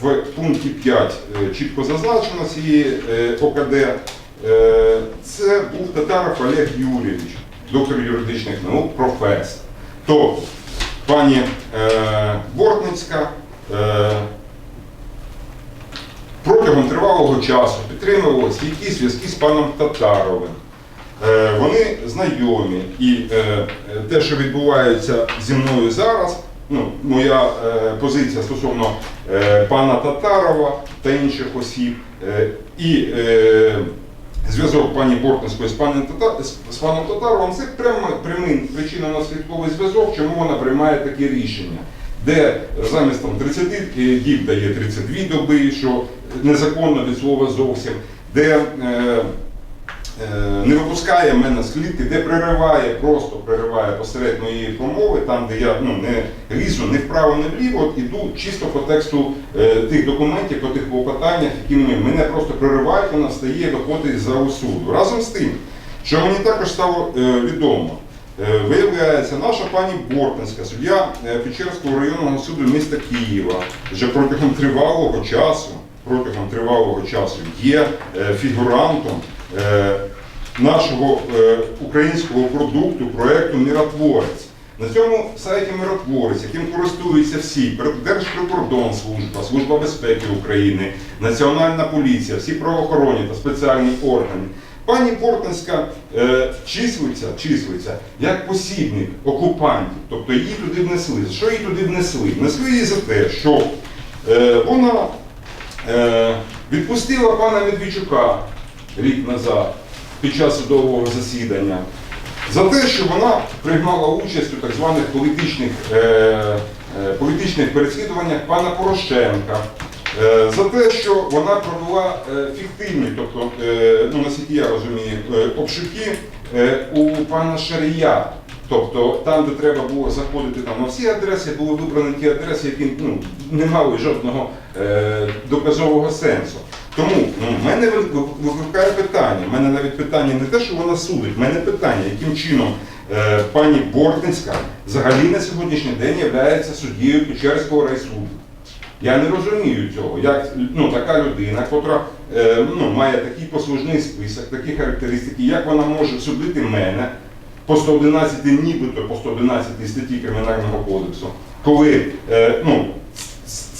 в пункті 5 е, чітко зазначено цієї е, ОКД. Е, Це був Татаров Олег Юрійович, доктор юридичних наук, професор. Тобто, пані Бортницька протягом тривалого часу підтримувала стійкі зв'язки з паном Татаровим. Вони знайомі, і те, що відбувається зі мною зараз, ну, моя е, позиція стосовно е, пана Татарова та інших осіб, е, і е, зв'язок пані Бортницької з паном, Тата- з- з паном Татаровим, це прямо, прямий причинно-наслідковий зв'язок, чому вона приймає таке рішення. Де замість там 30 діб дає 32 доби, що незаконно від слова зовсім, де е, Е, не випускає мене з клітки, де перериває, просто перериває посеред моєї промови, там, де я ну, не лізу не вправо, не вліво, от іду чисто по тексту е, тих документів, по тих клопотаннях, які ми, мене просто переривають, вона стає, виходить з залу суду. Разом з тим, що мені також стало е, відомо, е, виявляється, наша пані Бортинська, суддя е, Печерського районного суду міста Києва, вже протягом тривалого часу, протягом тривалого часу є е, фігурантом е, нашого е, українського продукту проекту Миротворець. На цьому сайті Миротворець, яким користуються всі, Держприкордонслужба, Служба безпеки України, Національна поліція, всі правоохоронні та спеціальні органи. Пані Портинська е, числиться, числиться як посібник окупантів, тобто її туди внесли. Що її туди внесли? Внесли її за те, що е, вона е, відпустила пана Медведчука рік назад під час судового засідання за те, що вона приймала участь у так званих політичних, е, е, політичних переслідуваннях пана Порошенка. Е, За те, що вона провела е, фіктивні, тобто, е, ну наскільки я розумію, е, обшуки е, у пана Шарія. Тобто там, де треба було заходити там, на всі адреси, були вибрані ті адреси, які ну, не мали жодного е, доказового сенсу. Тому ну, в мене викликає питання. В мене навіть питання не те, що вона судить, в мене питання, яким чином е, пані Бортинська взагалі на сьогоднішній день є суддєю Печерського райсуду. Я не розумію цього. Як ну, така людина, яка е, ну, має такий послужний список, такі характеристики, як вона може судити мене по 111, нібито по 111 статті Кримінального кодексу, коли е, ну,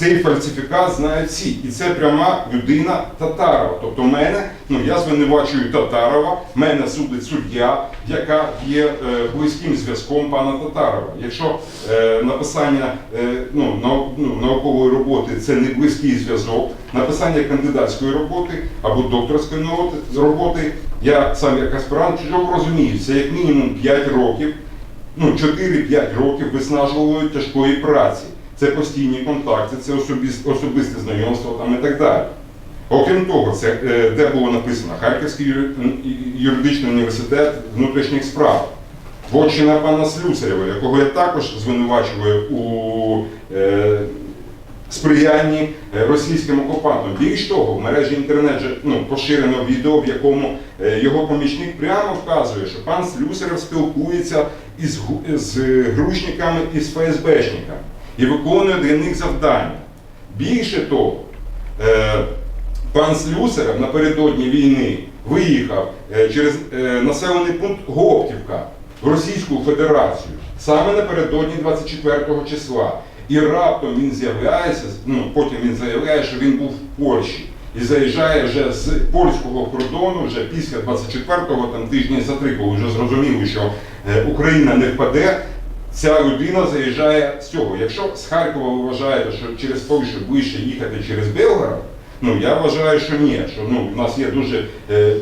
цей фальсифікат знають всі. І це пряма людина Татарова. Тобто мене, ну я звинувачую Татарова, мене судить суддя, яка є е, близьким зв'язком пана Татарова. Якщо е, написання е, ну, нау, ну, наукової роботи це не близький зв'язок, написання кандидатської роботи або докторської роботи, я сам як аспірант чудово розумію, це як мінімум 5 років ну, 4-5 років виснажливої тяжкої праці. Це постійні контакти, це особисте, знайомство там і так далі. Окрім того, це е, де було написано Харківський юридичний університет внутрішніх справ. Вотчина пана Слюсарєва, якого я також звинувачую у е, сприянні е, російським окупантам. Більш того, в мережі інтернет ну, поширено відео, в якому е, його помічник прямо вказує, що пан Слюсарєв спілкується із, з грушниками і з ФСБшниками і виконує для них завдання. Більше того, е, пан Слюсарев напередодні війни виїхав е, через е, населений пункт Гоптівка в Російську Федерацію саме напередодні 24 числа. І раптом він з'являється, ну потім він заявляє, що він був в Польщі. І заїжджає вже з польського кордону, вже після 24-го, там тижні за три, коли вже зрозуміли, що Україна не впаде. Ця людина заїжджає з цього. Якщо з Харкова ви вважаєте, що через Польщу ближче їхати через Белгород, ну я вважаю, що ні, що ну, в нас є дуже е,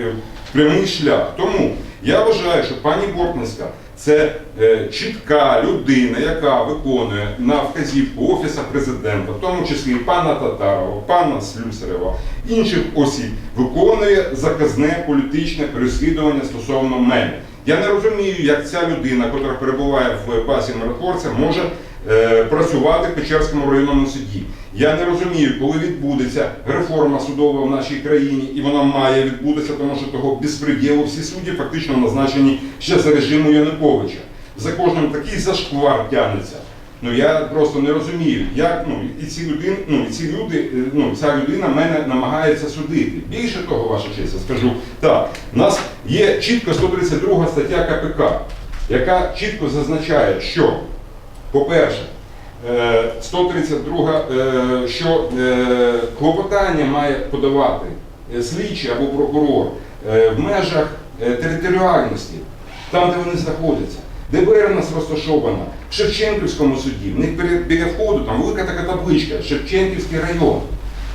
е, прямий шлях. Тому я вважаю, що пані Бортницька це е, чітка людина, яка виконує на вказівку Офіса президента, в тому числі пана Татарова, пана Слюсарева, інших осіб, виконує заказне політичне переслідування стосовно мене. Я не розумію, як ця людина, яка перебуває в базі миротворця, може е, працювати в Печерському районному суді. Я не розумію, коли відбудеться реформа судова в нашій країні, і вона має відбутися, тому що того безпреділу всі судді фактично назначені ще за режиму Януковича. За кожним такий зашквар тягнеться. Ну я просто не розумію, як ну і ці людини, ну і ці люди, е, ну ця людина мене намагається судити. Більше того, ваша честь, скажу так. У нас є чітко 132 стаття КПК, яка чітко зазначає, що, по-перше, е, 132, е, що е, клопотання має подавати слідчий або прокурор в межах територіальності, там, де вони знаходяться. ДБР у нас розташована Шевченківському суді. В них біля, входу там велика така табличка Шевченківський район.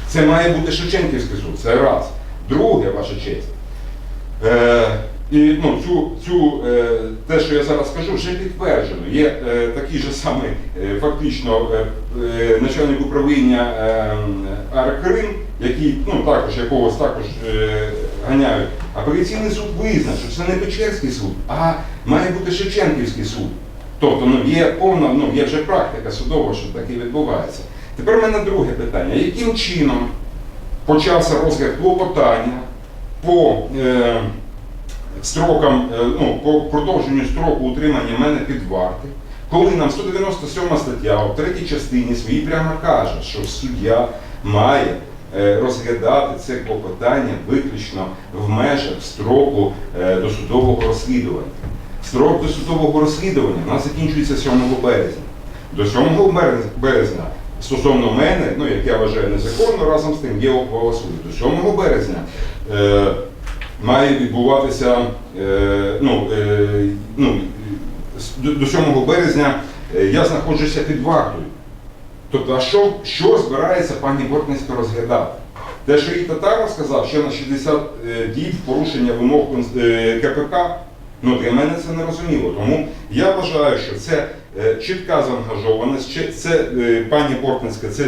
Це має бути Шевченківський суд. Це раз. Друге, ваша честь. Е, і ну, цю, цю, е, те, що я зараз скажу, вже підтверджено. Є е, такий же самий е, фактично е, е, начальник управління е, Аркрим, який ну, також якогось також е, ганяють. Апеляційний суд визнав, що це не Печерський суд, а має бути Шевченківський суд. Тобто ну, є повна, ну, є вже практика судова, що таке відбувається. Тепер в мене друге питання. Яким чином почався розгляд клопотання по е, строкам, е, ну, по продовженню строку утримання мене під варти, коли нам 197 стаття в третій частині своїй прямо каже, що суддя має е, розглядати це клопотання виключно в межах строку е, досудового розслідування. Строк досудового розслідування у нас закінчується 7 березня. До 7 березня стосовно мене, ну як я вважаю незаконно, разом з тим є ухвала суду. До 7 березня е, має відбуватися, е, ну, е, ну, до, до 7 березня е, я знаходжуся під вартою. Тобто, а що, що збирається пані Бортницька розглядати? Те, що їй Татаров сказав, ще на 60 е, діб порушення вимог е, КПК, ну для мене це не розуміло. Тому я вважаю, що це е, чітка заангажованість, це е, пані Бортницька, це